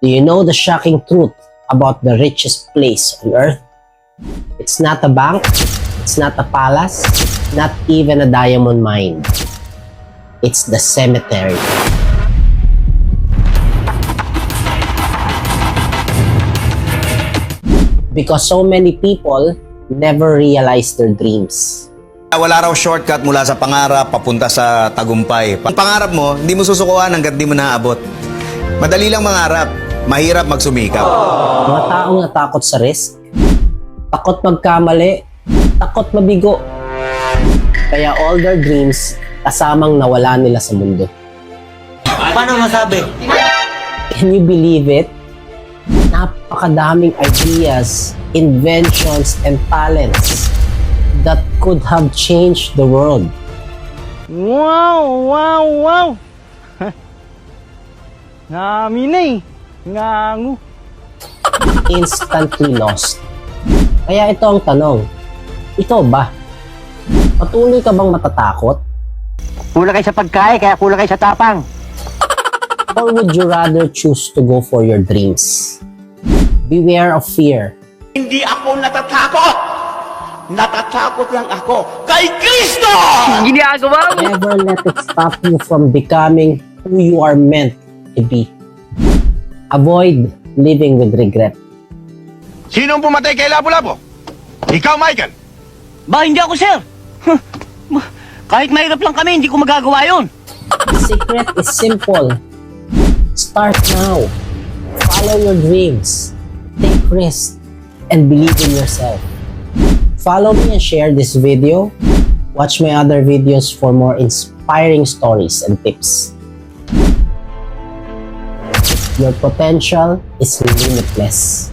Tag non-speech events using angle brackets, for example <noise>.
Do you know the shocking truth about the richest place on earth? It's not a bank, it's not a palace, not even a diamond mine. It's the cemetery. Because so many people never realize their dreams. Wala raw shortcut mula sa pangarap papunta sa tagumpay. Ang pangarap mo, hindi mo susukuan hanggat di mo naabot. Madali lang mangarap, mahirap magsumikap. Mga taong natakot sa risk, takot magkamali, takot mabigo. Kaya all their dreams kasamang nawala nila sa mundo. Paano masabi? Can you believe it? Napakadaming ideas, inventions, and talents that could have changed the world. Wow, wow, wow. <laughs> Ngaminay. Ngangu. instantly lost. Kaya ito ang tanong, ikaw ba? Patuloy ka bang matatakot? Kulang kayo sa pagkain, kaya kulang kayo sa tapang. Or would you rather choose to go for your dreams? Beware of fear. Hindi ako natatakot! Natatakot lang ako kay Kristo! Ginagawa mo! Never let it stop you from becoming who you are meant to be. Avoid living with regret. Sinong pumatay kay Lapu-Lapu? Ikaw, Michael. Ba, hindi ako, sir. Kahit mahirap lang kami, hindi ko magagawa yun. The secret is simple. Start now. Follow your dreams. Take risks. And believe in yourself. Follow me and share this video. Watch my other videos for more inspiring stories and tips. Your potential is limitless.